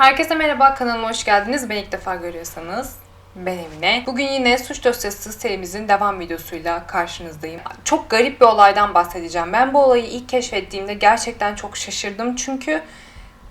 Herkese merhaba, kanalıma hoş geldiniz. Beni ilk defa görüyorsanız ben Emine. Bugün yine suç dosyası serimizin devam videosuyla karşınızdayım. Çok garip bir olaydan bahsedeceğim. Ben bu olayı ilk keşfettiğimde gerçekten çok şaşırdım. Çünkü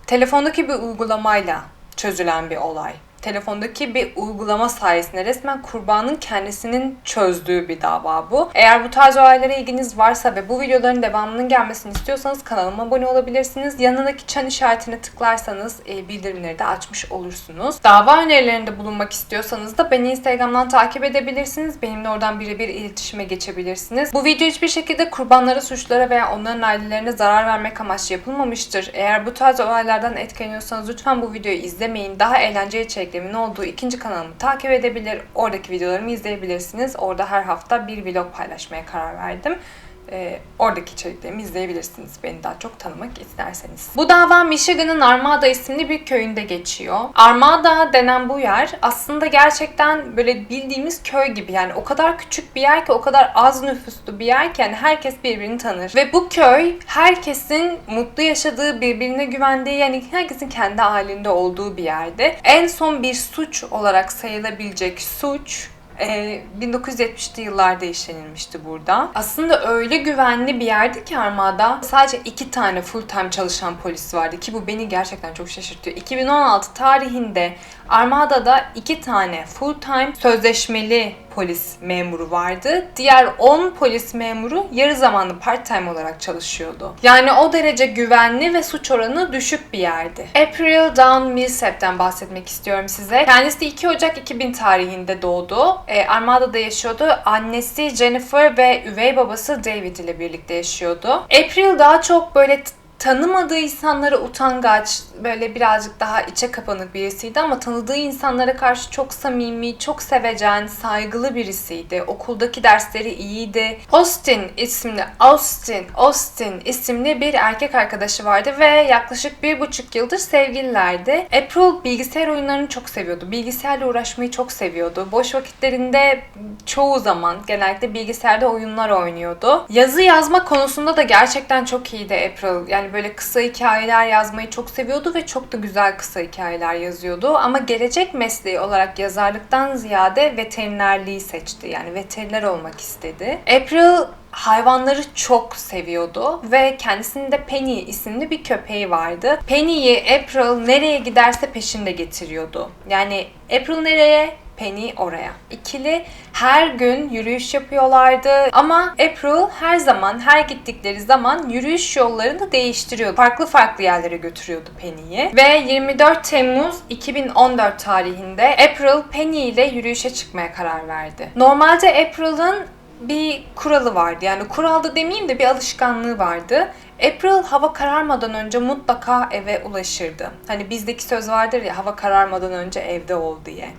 telefondaki bir uygulamayla çözülen bir olay. Telefondaki bir uygulama sayesinde resmen kurbanın kendisinin çözdüğü bir dava bu. Eğer bu tarz olaylara ilginiz varsa ve bu videoların devamının gelmesini istiyorsanız kanalıma abone olabilirsiniz. Yanındaki çan işaretine tıklarsanız e, bildirimleri de açmış olursunuz. Dava önerilerinde bulunmak istiyorsanız da beni Instagram'dan takip edebilirsiniz. Benimle oradan birebir iletişime geçebilirsiniz. Bu video hiçbir şekilde kurbanlara, suçlara veya onların ailelerine zarar vermek amaçlı yapılmamıştır. Eğer bu tarz olaylardan etkileniyorsanız lütfen bu videoyu izlemeyin. Daha eğlenceli içeriklerin olduğu ikinci kanalımı takip edebilir. Oradaki videolarımı izleyebilirsiniz. Orada her hafta bir vlog paylaşmaya karar verdim. Ee, oradaki içeriklerimi izleyebilirsiniz beni daha çok tanımak isterseniz. Bu dava Michigan'ın Armada isimli bir köyünde geçiyor. Armada denen bu yer aslında gerçekten böyle bildiğimiz köy gibi yani o kadar küçük bir yer ki o kadar az nüfuslu bir yer ki yani herkes birbirini tanır. Ve bu köy herkesin mutlu yaşadığı, birbirine güvendiği yani herkesin kendi halinde olduğu bir yerde. En son bir suç olarak sayılabilecek suç ee, 1970'li yıllarda işlenilmişti burada. Aslında öyle güvenli bir yerdi ki Armada sadece iki tane full time çalışan polis vardı ki bu beni gerçekten çok şaşırtıyor. 2016 tarihinde Armada'da iki tane full time sözleşmeli polis memuru vardı. Diğer 10 polis memuru yarı zamanlı part time olarak çalışıyordu. Yani o derece güvenli ve suç oranı düşük bir yerdi. April Dawn Millsap'ten bahsetmek istiyorum size. Kendisi 2 Ocak 2000 tarihinde doğdu. E, Armada'da yaşıyordu. Annesi Jennifer ve üvey babası David ile birlikte yaşıyordu. April daha çok böyle tanımadığı insanlara utangaç, böyle birazcık daha içe kapanık birisiydi ama tanıdığı insanlara karşı çok samimi, çok sevecen, saygılı birisiydi. Okuldaki dersleri iyiydi. Austin isimli, Austin, Austin isimli bir erkek arkadaşı vardı ve yaklaşık bir buçuk yıldır sevgililerdi. April bilgisayar oyunlarını çok seviyordu. Bilgisayarla uğraşmayı çok seviyordu. Boş vakitlerinde çoğu zaman genellikle bilgisayarda oyunlar oynuyordu. Yazı yazma konusunda da gerçekten çok iyiydi April. Yani böyle kısa hikayeler yazmayı çok seviyordu ve çok da güzel kısa hikayeler yazıyordu. Ama gelecek mesleği olarak yazarlıktan ziyade veterinerliği seçti. Yani veteriner olmak istedi. April hayvanları çok seviyordu ve kendisinde Penny isimli bir köpeği vardı. Penny'yi April nereye giderse peşinde getiriyordu. Yani April nereye? Penny oraya. İkili her gün yürüyüş yapıyorlardı ama April her zaman her gittikleri zaman yürüyüş yollarını değiştiriyordu. Farklı farklı yerlere götürüyordu Penny'yi. Ve 24 Temmuz 2014 tarihinde April Penny ile yürüyüşe çıkmaya karar verdi. Normalde April'ın bir kuralı vardı. Yani kuralda demeyeyim de bir alışkanlığı vardı. April hava kararmadan önce mutlaka eve ulaşırdı. Hani bizdeki söz vardır ya hava kararmadan önce evde ol diye.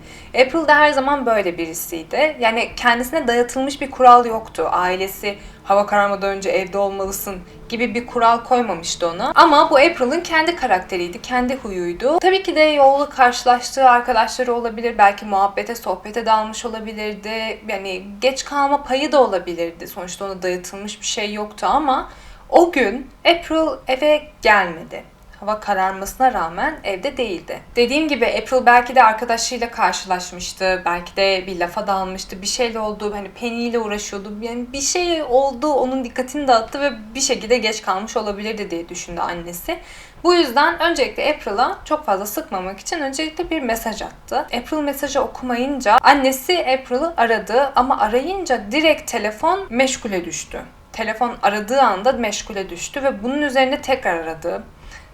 April de her zaman böyle birisiydi. Yani kendisine dayatılmış bir kural yoktu. Ailesi hava kararmadan önce evde olmalısın gibi bir kural koymamıştı ona. Ama bu April'ın kendi karakteriydi, kendi huyuydu. Tabii ki de yolda karşılaştığı arkadaşları olabilir. Belki muhabbete, sohbete dalmış olabilirdi. Yani geç kalma payı da olabilirdi. Sonuçta ona dayatılmış bir şey yoktu ama o gün April eve gelmedi. Hava kararmasına rağmen evde değildi. Dediğim gibi April belki de arkadaşıyla karşılaşmıştı. Belki de bir lafa dalmıştı. Bir şeyle oldu. Hani Penny ile uğraşıyordu. Yani bir şey oldu. Onun dikkatini dağıttı ve bir şekilde geç kalmış olabilirdi diye düşündü annesi. Bu yüzden öncelikle April'a çok fazla sıkmamak için öncelikle bir mesaj attı. April mesajı okumayınca annesi April'ı aradı ama arayınca direkt telefon meşgule düştü telefon aradığı anda meşgule düştü ve bunun üzerine tekrar aradı.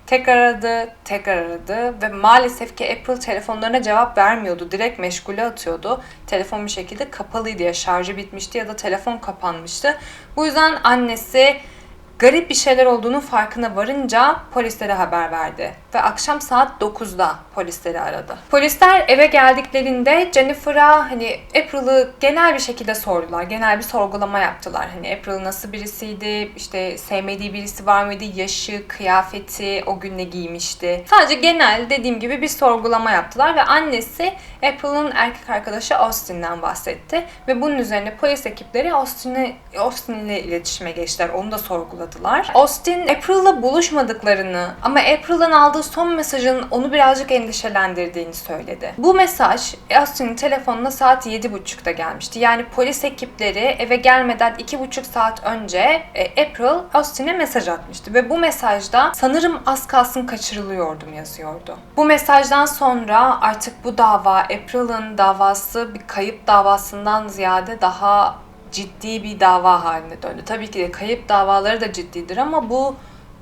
Tekrar aradı, tekrar aradı ve maalesef ki Apple telefonlarına cevap vermiyordu. Direkt meşgule atıyordu. Telefon bir şekilde kapalıydı ya şarjı bitmişti ya da telefon kapanmıştı. Bu yüzden annesi garip bir şeyler olduğunu farkına varınca polislere haber verdi ve akşam saat 9'da polisleri aradı. Polisler eve geldiklerinde Jennifer'a hani April'ı genel bir şekilde sordular. Genel bir sorgulama yaptılar. Hani April nasıl birisiydi, işte sevmediği birisi var mıydı, yaşı, kıyafeti, o gün ne giymişti. Sadece genel dediğim gibi bir sorgulama yaptılar ve annesi April'ın erkek arkadaşı Austin'den bahsetti. Ve bunun üzerine polis ekipleri Austin'i Austin ile iletişime geçtiler. Onu da sorguladılar. Austin April'la buluşmadıklarını ama April'ın aldığı son mesajın onu birazcık endişelendirdiğini söyledi. Bu mesaj Austin'in telefonuna saat 7.30'da gelmişti. Yani polis ekipleri eve gelmeden 2.5 saat önce e, April Austin'e mesaj atmıştı ve bu mesajda sanırım az kalsın kaçırılıyordum yazıyordu. Bu mesajdan sonra artık bu dava April'ın davası bir kayıp davasından ziyade daha ciddi bir dava haline döndü. Tabii ki de kayıp davaları da ciddidir ama bu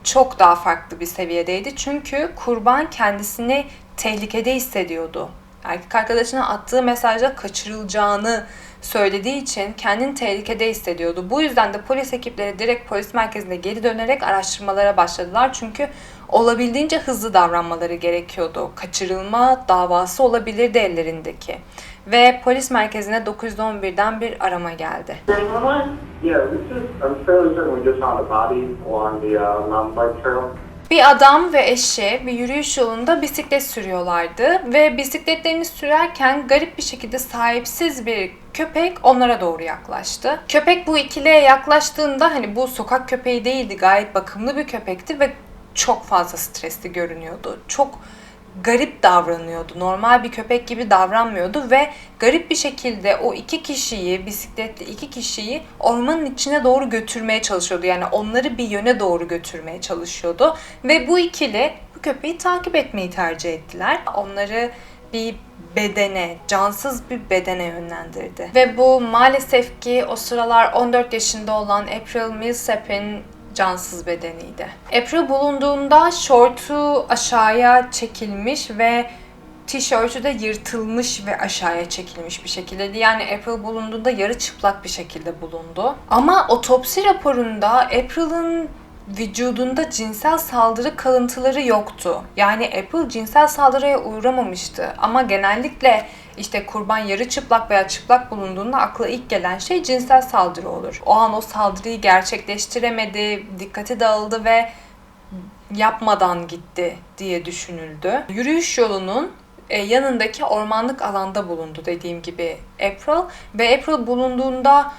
çok daha farklı bir seviyedeydi. Çünkü kurban kendisini tehlikede hissediyordu. Erkek arkadaşına attığı mesajda kaçırılacağını söylediği için kendini tehlikede hissediyordu. Bu yüzden de polis ekipleri direkt polis merkezine geri dönerek araştırmalara başladılar. Çünkü olabildiğince hızlı davranmaları gerekiyordu. Kaçırılma davası olabilirdi ellerindeki. Ve polis merkezine 911'den bir arama geldi. 911? Yeah, we just, I'm fairly certain we just found a body along the mountain bike trail. Bir adam ve eşi bir yürüyüş yolunda bisiklet sürüyorlardı ve bisikletlerini sürerken garip bir şekilde sahipsiz bir köpek onlara doğru yaklaştı. Köpek bu ikiliye yaklaştığında hani bu sokak köpeği değildi gayet bakımlı bir köpekti ve çok fazla stresli görünüyordu. Çok garip davranıyordu. Normal bir köpek gibi davranmıyordu ve garip bir şekilde o iki kişiyi, bisikletli iki kişiyi ormanın içine doğru götürmeye çalışıyordu. Yani onları bir yöne doğru götürmeye çalışıyordu. Ve bu ikili bu köpeği takip etmeyi tercih ettiler. Onları bir bedene, cansız bir bedene yönlendirdi. Ve bu maalesef ki o sıralar 14 yaşında olan April Millsap'in cansız bedeniydi. April bulunduğunda şortu aşağıya çekilmiş ve tişörtü de yırtılmış ve aşağıya çekilmiş bir şekildeydi. Yani April bulunduğunda yarı çıplak bir şekilde bulundu. Ama otopsi raporunda April'ın vücudunda cinsel saldırı kalıntıları yoktu. Yani April cinsel saldırıya uğramamıştı. Ama genellikle işte kurban yarı çıplak veya çıplak bulunduğunda akla ilk gelen şey cinsel saldırı olur. O an o saldırıyı gerçekleştiremedi, dikkati dağıldı ve yapmadan gitti diye düşünüldü. Yürüyüş yolunun e, yanındaki ormanlık alanda bulundu dediğim gibi April ve April bulunduğunda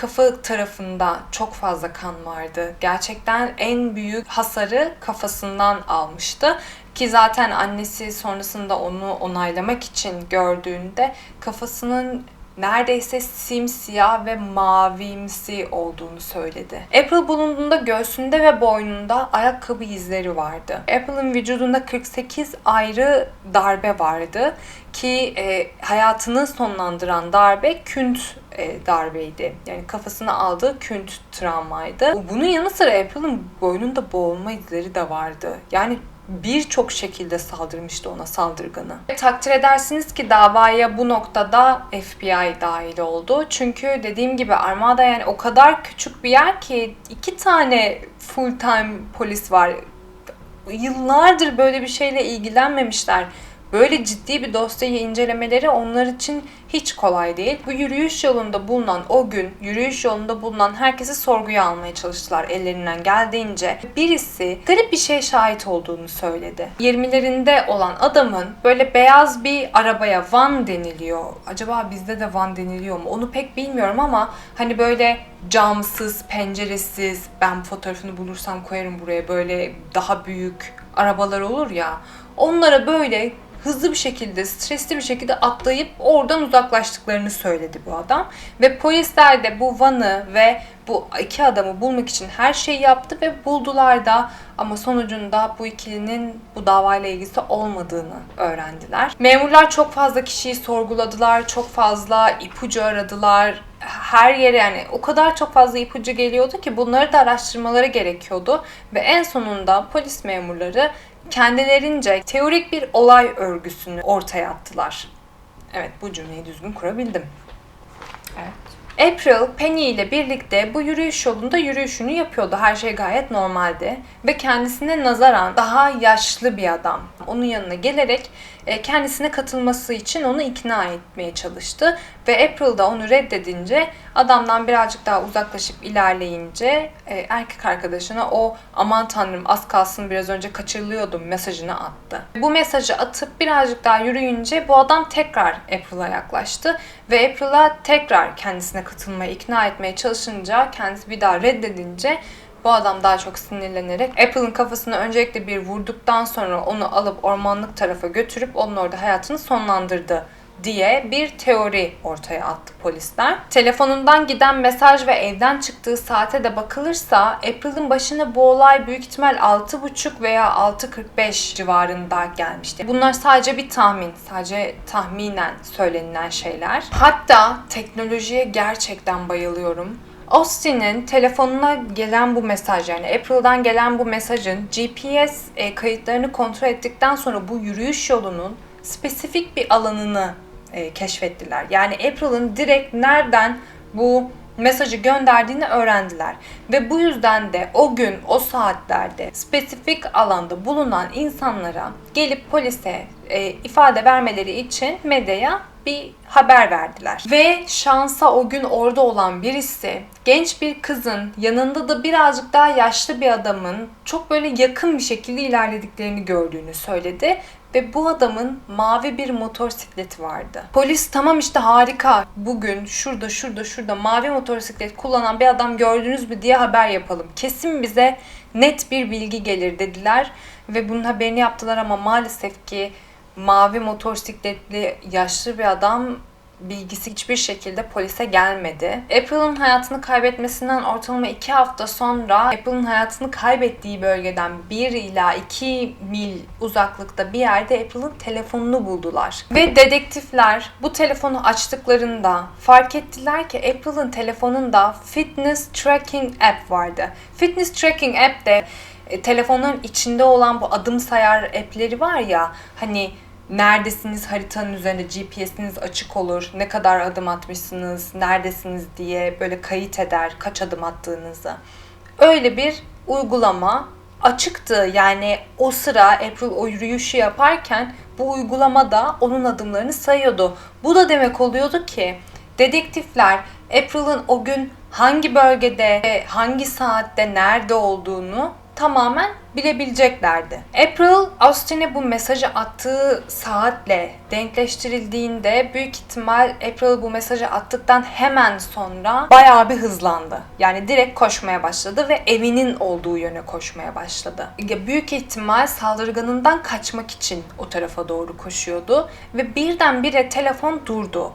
kafa tarafında çok fazla kan vardı. Gerçekten en büyük hasarı kafasından almıştı. Ki zaten annesi sonrasında onu onaylamak için gördüğünde kafasının neredeyse simsiyah ve mavimsi olduğunu söyledi. April bulunduğunda göğsünde ve boynunda ayakkabı izleri vardı. April'ın vücudunda 48 ayrı darbe vardı ki e, hayatını sonlandıran darbe künt e, darbeydi. Yani kafasına aldığı künt travmaydı. Bunun yanı sıra April'ın boynunda boğulma izleri de vardı. Yani birçok şekilde saldırmıştı ona saldırganı. Takdir edersiniz ki davaya bu noktada FBI dahil oldu. Çünkü dediğim gibi Armada yani o kadar küçük bir yer ki iki tane full time polis var. Yıllardır böyle bir şeyle ilgilenmemişler. Böyle ciddi bir dosyayı incelemeleri onlar için hiç kolay değil. Bu yürüyüş yolunda bulunan o gün yürüyüş yolunda bulunan herkesi sorguya almaya çalıştılar ellerinden geldiğince. Birisi garip bir şey şahit olduğunu söyledi. 20'lerinde olan adamın böyle beyaz bir arabaya van deniliyor. Acaba bizde de van deniliyor mu? Onu pek bilmiyorum ama hani böyle camsız, penceresiz, ben fotoğrafını bulursam koyarım buraya böyle daha büyük arabalar olur ya. Onlara böyle hızlı bir şekilde, stresli bir şekilde atlayıp oradan uzaklaştıklarını söyledi bu adam. Ve polisler de bu vanı ve bu iki adamı bulmak için her şeyi yaptı ve buldular da ama sonucunda bu ikilinin bu davayla ilgisi olmadığını öğrendiler. Memurlar çok fazla kişiyi sorguladılar, çok fazla ipucu aradılar. Her yere yani o kadar çok fazla ipucu geliyordu ki bunları da araştırmaları gerekiyordu ve en sonunda polis memurları kendilerince teorik bir olay örgüsünü ortaya attılar. Evet bu cümleyi düzgün kurabildim. Evet. April, Penny ile birlikte bu yürüyüş yolunda yürüyüşünü yapıyordu. Her şey gayet normaldi. Ve kendisine nazaran daha yaşlı bir adam. Onun yanına gelerek e, kendisine katılması için onu ikna etmeye çalıştı. Ve April da onu reddedince adamdan birazcık daha uzaklaşıp ilerleyince e, erkek arkadaşına o aman tanrım az kalsın biraz önce kaçırılıyordum mesajını attı. Bu mesajı atıp birazcık daha yürüyünce bu adam tekrar April'a yaklaştı ve April'a tekrar kendisine katılmaya ikna etmeye çalışınca kendisi bir daha reddedince Bu adam daha çok sinirlenerek Apple'ın kafasına öncelikle bir vurduktan sonra onu alıp ormanlık tarafa götürüp onun orada hayatını sonlandırdı diye bir teori ortaya attı polisler. Telefonundan giden mesaj ve evden çıktığı saate de bakılırsa April'ın başına bu olay büyük ihtimal 6.30 veya 6.45 civarında gelmişti. Bunlar sadece bir tahmin, sadece tahminen söylenilen şeyler. Hatta teknolojiye gerçekten bayılıyorum. Austin'in telefonuna gelen bu mesaj yani April'dan gelen bu mesajın GPS e, kayıtlarını kontrol ettikten sonra bu yürüyüş yolunun spesifik bir alanını e, keşfettiler. Yani April'ın direkt nereden bu mesajı gönderdiğini öğrendiler. Ve bu yüzden de o gün o saatlerde spesifik alanda bulunan insanlara gelip polise e, ifade vermeleri için medyaya bir haber verdiler. Ve şansa o gün orada olan birisi genç bir kızın yanında da birazcık daha yaşlı bir adamın çok böyle yakın bir şekilde ilerlediklerini gördüğünü söyledi ve bu adamın mavi bir motosikleti vardı. Polis tamam işte harika bugün şurada şurada şurada mavi motosiklet kullanan bir adam gördünüz mü diye haber yapalım. Kesin bize net bir bilgi gelir dediler ve bunun haberini yaptılar ama maalesef ki mavi motosikletli yaşlı bir adam bilgisi hiçbir şekilde polise gelmedi. April'ın hayatını kaybetmesinden ortalama 2 hafta sonra April'ın hayatını kaybettiği bölgeden 1 ila 2 mil uzaklıkta bir yerde April'ın telefonunu buldular. Ve dedektifler bu telefonu açtıklarında fark ettiler ki April'ın telefonunda Fitness Tracking App vardı. Fitness Tracking App de e, telefonların içinde olan bu adım sayar app'leri var ya hani neredesiniz haritanın üzerinde GPS'iniz açık olur. Ne kadar adım atmışsınız, neredesiniz diye böyle kayıt eder kaç adım attığınızı. Öyle bir uygulama açıktı. Yani o sıra April o yürüyüşü yaparken bu uygulama da onun adımlarını sayıyordu. Bu da demek oluyordu ki dedektifler April'ın o gün hangi bölgede, hangi saatte, nerede olduğunu tamamen bilebileceklerdi. April, Austin'e bu mesajı attığı saatle denkleştirildiğinde büyük ihtimal April bu mesajı attıktan hemen sonra bayağı bir hızlandı. Yani direkt koşmaya başladı ve evinin olduğu yöne koşmaya başladı. Büyük ihtimal saldırganından kaçmak için o tarafa doğru koşuyordu ve birdenbire telefon durdu.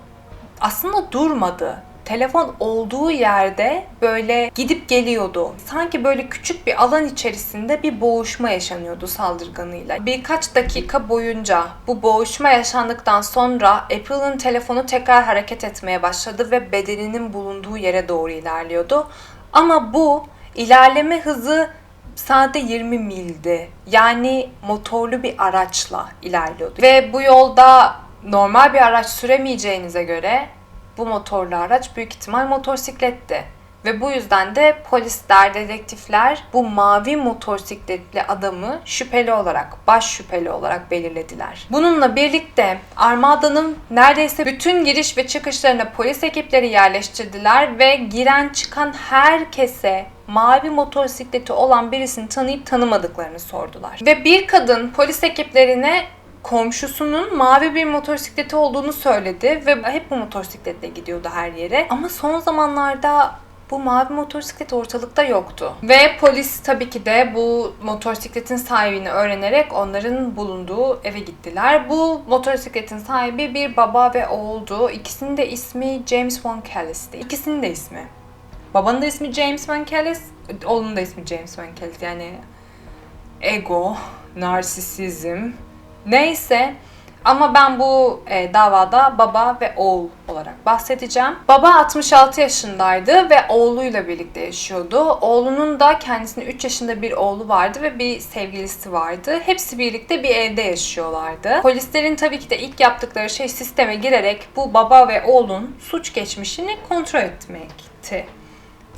Aslında durmadı telefon olduğu yerde böyle gidip geliyordu. Sanki böyle küçük bir alan içerisinde bir boğuşma yaşanıyordu saldırganıyla. Birkaç dakika boyunca bu boğuşma yaşandıktan sonra April'ın telefonu tekrar hareket etmeye başladı ve bedeninin bulunduğu yere doğru ilerliyordu. Ama bu ilerleme hızı sadece 20 mildi. Yani motorlu bir araçla ilerliyordu. Ve bu yolda normal bir araç süremeyeceğinize göre bu motorlu araç büyük ihtimal motosikletti. Ve bu yüzden de polisler, dedektifler bu mavi motosikletli adamı şüpheli olarak, baş şüpheli olarak belirlediler. Bununla birlikte Armada'nın neredeyse bütün giriş ve çıkışlarına polis ekipleri yerleştirdiler ve giren çıkan herkese mavi motosikleti olan birisini tanıyıp tanımadıklarını sordular. Ve bir kadın polis ekiplerine komşusunun mavi bir motosikleti olduğunu söyledi ve hep bu motosikletle gidiyordu her yere. Ama son zamanlarda bu mavi motosiklet ortalıkta yoktu. Ve polis tabii ki de bu motosikletin sahibini öğrenerek onların bulunduğu eve gittiler. Bu motosikletin sahibi bir baba ve oğuldu. İkisinin de ismi James Van Callis'ti. İkisinin de ismi. Babanın da ismi James Van Callis, oğlunun da ismi James Van Callis. Yani ego, narsisizm, Neyse ama ben bu e, davada baba ve oğul olarak bahsedeceğim. Baba 66 yaşındaydı ve oğluyla birlikte yaşıyordu. Oğlunun da kendisinin 3 yaşında bir oğlu vardı ve bir sevgilisi vardı. Hepsi birlikte bir evde yaşıyorlardı. Polislerin tabii ki de ilk yaptıkları şey sisteme girerek bu baba ve oğlun suç geçmişini kontrol etmekti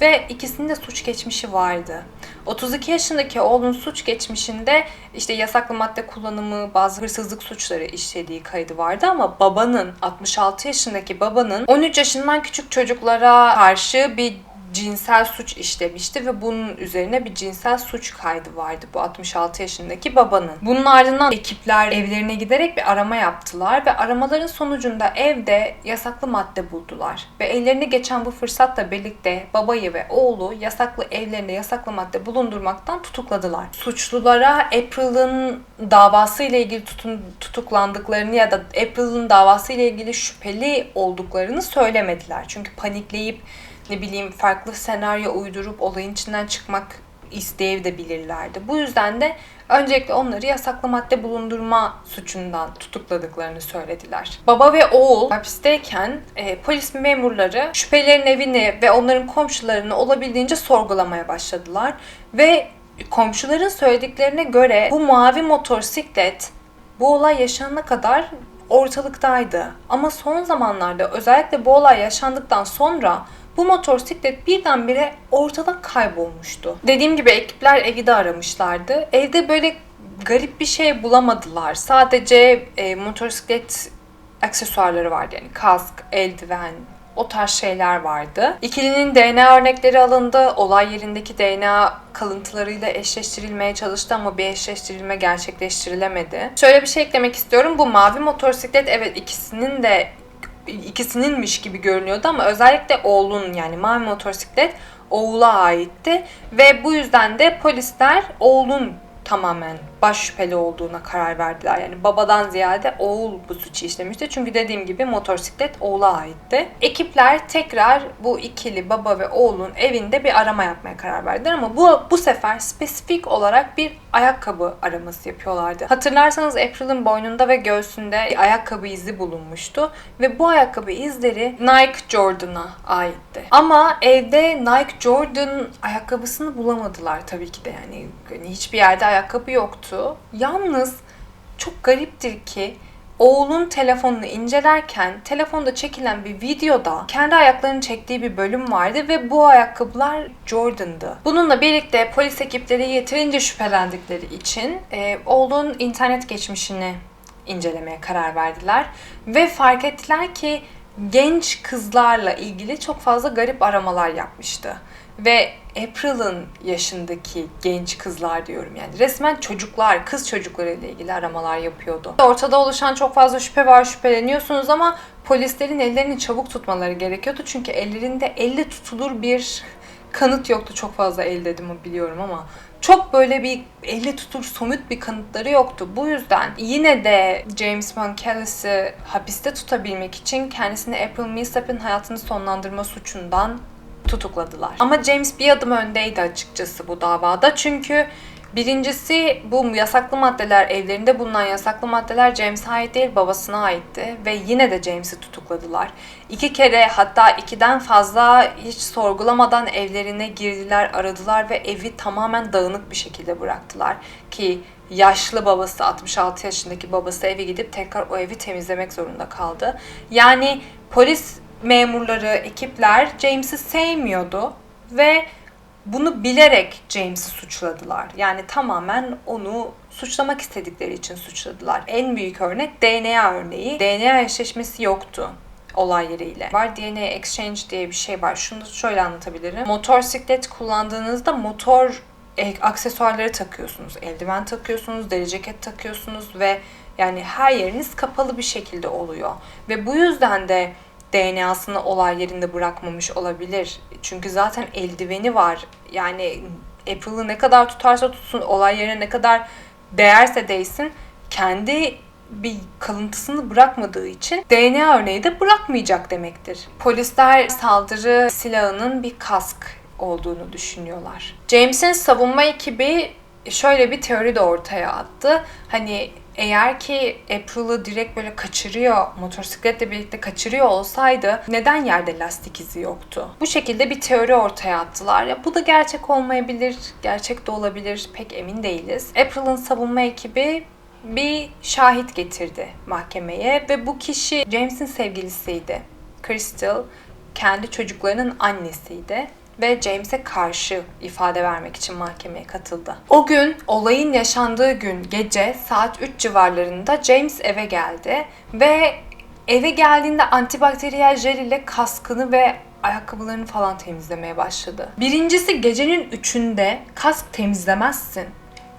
ve ikisinde suç geçmişi vardı. 32 yaşındaki oğlun suç geçmişinde işte yasaklı madde kullanımı, bazı hırsızlık suçları işlediği kaydı vardı ama babanın 66 yaşındaki babanın 13 yaşından küçük çocuklara karşı bir cinsel suç işlemişti ve bunun üzerine bir cinsel suç kaydı vardı bu 66 yaşındaki babanın. Bunun ardından ekipler evlerine giderek bir arama yaptılar ve aramaların sonucunda evde yasaklı madde buldular. Ve ellerine geçen bu fırsatla birlikte babayı ve oğlu yasaklı evlerinde yasaklı madde bulundurmaktan tutukladılar. Suçlulara April'ın davası ile ilgili tutun, tutuklandıklarını ya da April'ın davası ile ilgili şüpheli olduklarını söylemediler. Çünkü panikleyip ne bileyim farklı senaryo uydurup olayın içinden çıkmak isteyebilirlerdi. Bu yüzden de öncelikle onları yasaklı madde bulundurma suçundan tutukladıklarını söylediler. Baba ve oğul hapisteyken e, polis memurları şüphelerin evini ve onların komşularını olabildiğince sorgulamaya başladılar ve komşuların söylediklerine göre bu mavi motosiklet bu olay yaşanana kadar ortalıktaydı. Ama son zamanlarda özellikle bu olay yaşandıktan sonra bu motosiklet birdenbire ortadan kaybolmuştu. Dediğim gibi ekipler evi de aramışlardı. Evde böyle garip bir şey bulamadılar. Sadece e, motosiklet aksesuarları vardı. Yani kask, eldiven, o tarz şeyler vardı. İkilinin DNA örnekleri alındı. Olay yerindeki DNA kalıntılarıyla eşleştirilmeye çalıştı ama bir eşleştirilme gerçekleştirilemedi. Şöyle bir şey eklemek istiyorum. Bu mavi motosiklet evet ikisinin de ikisininmiş gibi görünüyordu ama özellikle oğlun yani mavi motosiklet oğula aitti ve bu yüzden de polisler oğlun tamamen baş şüpheli olduğuna karar verdiler. Yani babadan ziyade oğul bu suçu işlemişti. Çünkü dediğim gibi motosiklet oğula aitti. Ekipler tekrar bu ikili baba ve oğlun evinde bir arama yapmaya karar verdiler ama bu bu sefer spesifik olarak bir ayakkabı araması yapıyorlardı. Hatırlarsanız April'ın boynunda ve göğsünde ayakkabı izi bulunmuştu ve bu ayakkabı izleri Nike Jordan'a aitti. Ama evde Nike Jordan ayakkabısını bulamadılar tabii ki de yani hiçbir yerde ayakkabı yoktu. Yalnız çok gariptir ki oğlun telefonunu incelerken telefonda çekilen bir videoda kendi ayaklarını çektiği bir bölüm vardı ve bu ayakkabılar Jordan'dı. Bununla birlikte polis ekipleri yeterince şüphelendikleri için e, oğlun internet geçmişini incelemeye karar verdiler ve fark ettiler ki genç kızlarla ilgili çok fazla garip aramalar yapmıştı. Ve April'ın yaşındaki genç kızlar diyorum yani resmen çocuklar, kız çocukları ile ilgili aramalar yapıyordu. Ortada oluşan çok fazla şüphe var, şüpheleniyorsunuz ama polislerin ellerini çabuk tutmaları gerekiyordu. Çünkü ellerinde elle tutulur bir kanıt yoktu. Çok fazla el dedim biliyorum ama çok böyle bir elle tutur somut bir kanıtları yoktu. Bu yüzden yine de James Van Kellis'i hapiste tutabilmek için kendisini April Millsap'in hayatını sonlandırma suçundan tutukladılar. Ama James bir adım öndeydi açıkçası bu davada. Çünkü birincisi bu yasaklı maddeler, evlerinde bulunan yasaklı maddeler James'e ait değil babasına aitti. Ve yine de James'i tutukladılar. İki kere hatta ikiden fazla hiç sorgulamadan evlerine girdiler, aradılar ve evi tamamen dağınık bir şekilde bıraktılar. Ki yaşlı babası 66 yaşındaki babası eve gidip tekrar o evi temizlemek zorunda kaldı. Yani polis memurları, ekipler James'i sevmiyordu ve bunu bilerek James'i suçladılar. Yani tamamen onu suçlamak istedikleri için suçladılar. En büyük örnek DNA örneği. DNA eşleşmesi yoktu olay yeriyle. Var DNA exchange diye bir şey var. Şunu da şöyle anlatabilirim. Motosiklet kullandığınızda motor e, aksesuarları takıyorsunuz. Eldiven takıyorsunuz, deri ceket takıyorsunuz ve yani her yeriniz kapalı bir şekilde oluyor. Ve bu yüzden de DNA'sını olay yerinde bırakmamış olabilir. Çünkü zaten eldiveni var. Yani Apple'ı ne kadar tutarsa tutsun, olay yerine ne kadar değerse değsin kendi bir kalıntısını bırakmadığı için DNA örneği de bırakmayacak demektir. Polisler saldırı silahının bir kask olduğunu düşünüyorlar. James'in savunma ekibi şöyle bir teori de ortaya attı. Hani eğer ki April'ı direkt böyle kaçırıyor, motosikletle birlikte kaçırıyor olsaydı neden yerde lastik izi yoktu? Bu şekilde bir teori ortaya attılar. Ya bu da gerçek olmayabilir, gerçek de olabilir. Pek emin değiliz. April'ın savunma ekibi bir şahit getirdi mahkemeye ve bu kişi James'in sevgilisiydi. Crystal kendi çocuklarının annesiydi ve James'e karşı ifade vermek için mahkemeye katıldı. O gün olayın yaşandığı gün gece saat 3 civarlarında James eve geldi ve eve geldiğinde antibakteriyel jel ile kaskını ve ayakkabılarını falan temizlemeye başladı. Birincisi gecenin üçünde kask temizlemezsin.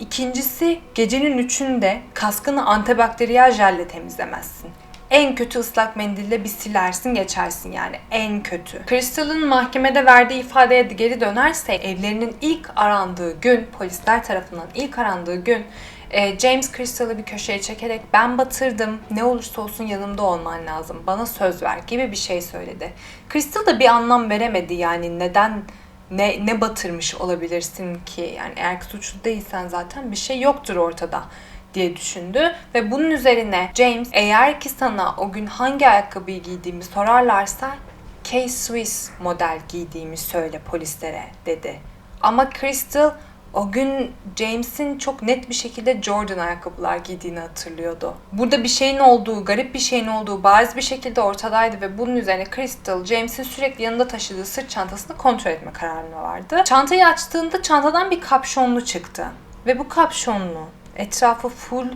İkincisi gecenin üçünde kaskını antibakteriyel jelle temizlemezsin. En kötü ıslak mendille bir silersin geçersin yani en kötü. Crystal'ın mahkemede verdiği ifadeye geri dönerse evlerinin ilk arandığı gün polisler tarafından ilk arandığı gün e, James Crystal'ı bir köşeye çekerek ben batırdım ne olursa olsun yanımda olman lazım bana söz ver gibi bir şey söyledi. Crystal da bir anlam veremedi yani neden ne, ne batırmış olabilirsin ki yani eğer suçlu değilsen zaten bir şey yoktur ortada diye düşündü ve bunun üzerine James eğer ki sana o gün hangi ayakkabıyı giydiğimi sorarlarsa K-Swiss model giydiğimi söyle polislere dedi. Ama Crystal o gün James'in çok net bir şekilde Jordan ayakkabılar giydiğini hatırlıyordu. Burada bir şeyin olduğu, garip bir şeyin olduğu bariz bir şekilde ortadaydı ve bunun üzerine Crystal, James'in sürekli yanında taşıdığı sırt çantasını kontrol etme kararına vardı. Çantayı açtığında çantadan bir kapşonlu çıktı. Ve bu kapşonlu etrafı full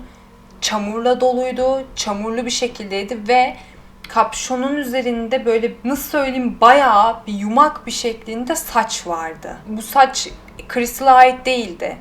çamurla doluydu, çamurlu bir şekildeydi ve kapşonun üzerinde böyle nasıl söyleyeyim bayağı bir yumak bir şeklinde saç vardı. Bu saç Crystal'a ait değildi.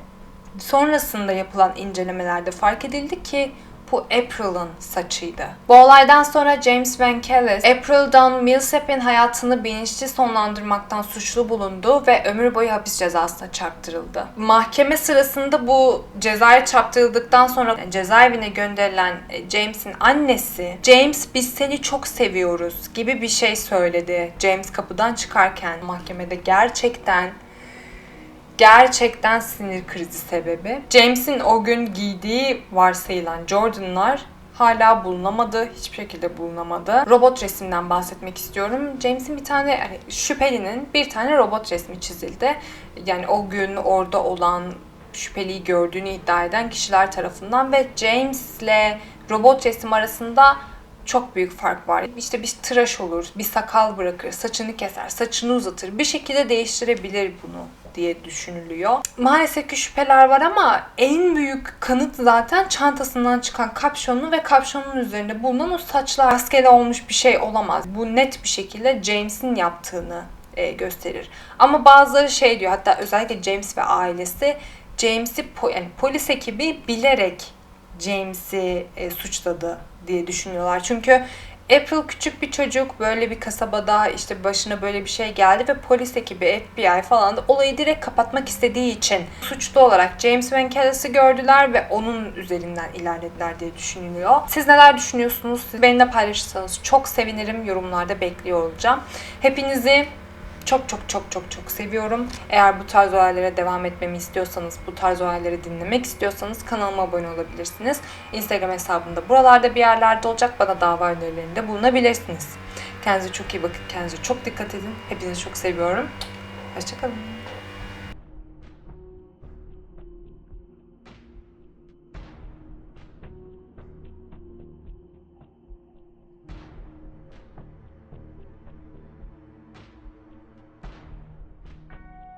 Sonrasında yapılan incelemelerde fark edildi ki bu April'ın saçıydı. Bu olaydan sonra James Van Kellis, April'dan Millsap'in hayatını bilinçli sonlandırmaktan suçlu bulundu ve ömür boyu hapis cezasına çarptırıldı. Mahkeme sırasında bu cezaya çarptırıldıktan sonra cezaevine gönderilen e, James'in annesi, James biz seni çok seviyoruz gibi bir şey söyledi. James kapıdan çıkarken mahkemede gerçekten gerçekten sinir krizi sebebi. James'in o gün giydiği varsayılan Jordan'lar hala bulunamadı. Hiçbir şekilde bulunamadı. Robot resimden bahsetmek istiyorum. James'in bir tane yani şüphelinin bir tane robot resmi çizildi. Yani o gün orada olan şüpheliyi gördüğünü iddia eden kişiler tarafından ve James'le robot resim arasında çok büyük fark var. İşte bir tıraş olur, bir sakal bırakır, saçını keser, saçını uzatır. Bir şekilde değiştirebilir bunu diye düşünülüyor. Maalesef ki şüpheler var ama en büyük kanıt zaten çantasından çıkan kapşonu ve kapşonun üzerinde bulunan o saçlar rastgele olmuş bir şey olamaz. Bu net bir şekilde James'in yaptığını e, gösterir. Ama bazıları şey diyor hatta özellikle James ve ailesi James'i po- yani polis ekibi bilerek James'i e, suçladı diye düşünüyorlar. Çünkü April küçük bir çocuk böyle bir kasabada işte başına böyle bir şey geldi ve polis ekibi FBI falan da olayı direkt kapatmak istediği için suçlu olarak James Van Kellis'i gördüler ve onun üzerinden ilerlediler diye düşünülüyor. Siz neler düşünüyorsunuz? Siz benimle paylaşırsanız çok sevinirim. Yorumlarda bekliyor olacağım. Hepinizi çok çok çok çok çok seviyorum. Eğer bu tarz olaylara devam etmemi istiyorsanız, bu tarz olayları dinlemek istiyorsanız kanalıma abone olabilirsiniz. Instagram hesabımda buralarda bir yerlerde olacak. Bana dava önerilerinde bulunabilirsiniz. Kendinize çok iyi bakın. Kendinize çok dikkat edin. Hepinizi çok seviyorum. Hoşçakalın.